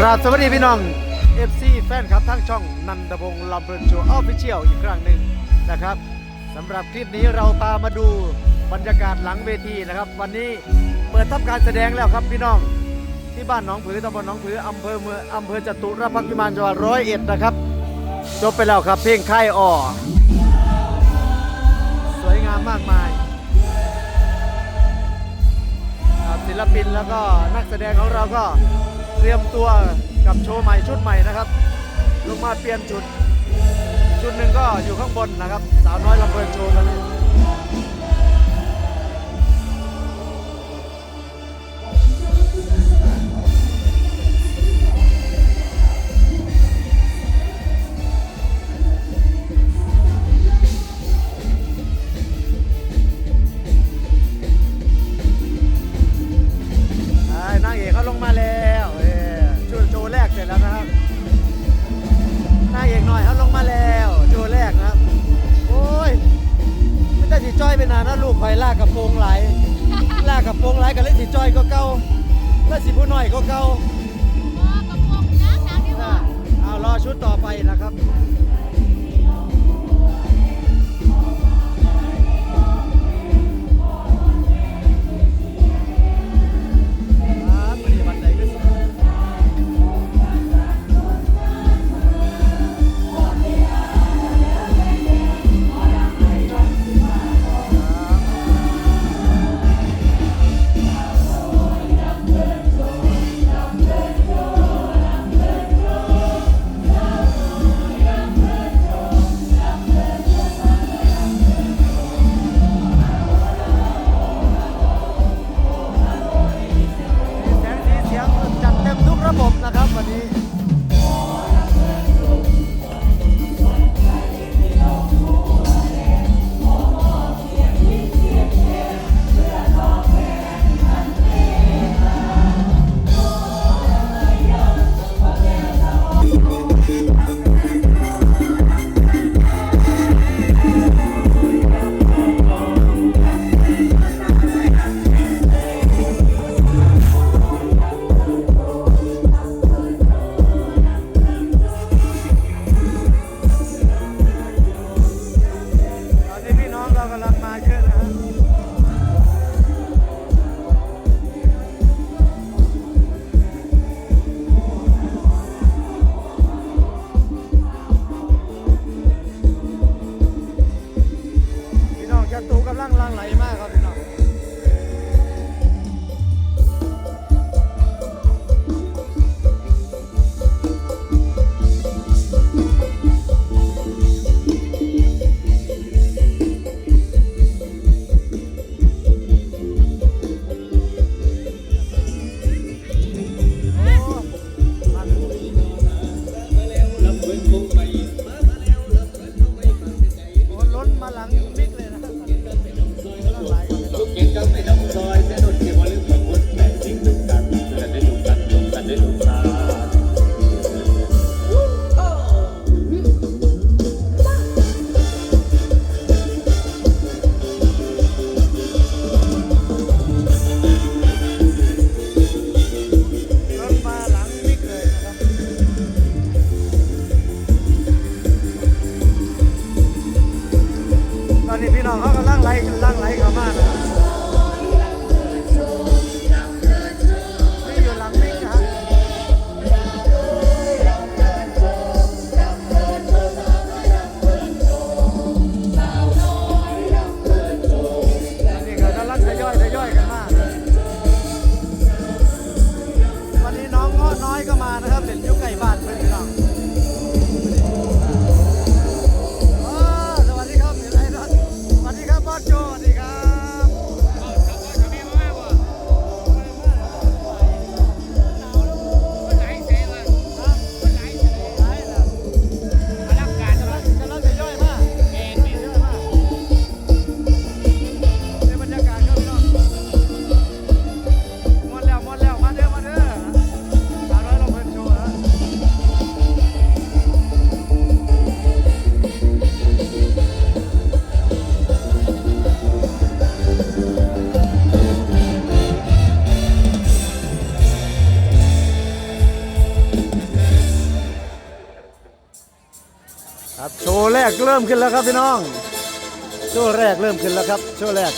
กราบสวัสดีพี่น้อง FC แฟนคลับทั้งช่องนันทพงศ์ลำเพลินโชว์ออฟฟิเชียลอีกครั้งหนึ่งนะครับสำหรับคลิปนี้เราตามมาดูบรรยากาศหลังเวทีนะครับ วันนี้เปิดทำการแสดงแล้วครับพี่น้องที่บ้านหนองผือตำบลหนองผืออำเภอเมืองอำเภอจตุรพักษ์พิมานจังหวัดร้อยเอ็ดนะครับจบไปแล้วครับเพลงค่ายอ่อสวยงามมากมายศิลปินแล้วก็นักแสดงของเราก็ รียมตัวกับโชว์ใหม่ชุดใหม่นะครับลงมาเปลี่ยนชุดชุดหนึ่งก็อยู่ข้างบนนะครับ สาวน้อยลำเพลินโชว์กันเลย นานนะลูกคอยลากกับโปรงไหลายลากกับโปรงไหลายกันเลยสิจ้อยก็เก่าแล้วสิผู้น้อยก็เก่าอะเอารอชุดต่อไปนะครับครับ พี่น้องจะตูกำลังลังไหลมากครับพี่น้อง ครับโชว์แรกเริ่มขึ้นแล้วครับพี่น้องโชว์แรกเริ่มขึ้นแล้วครับโชว์แรก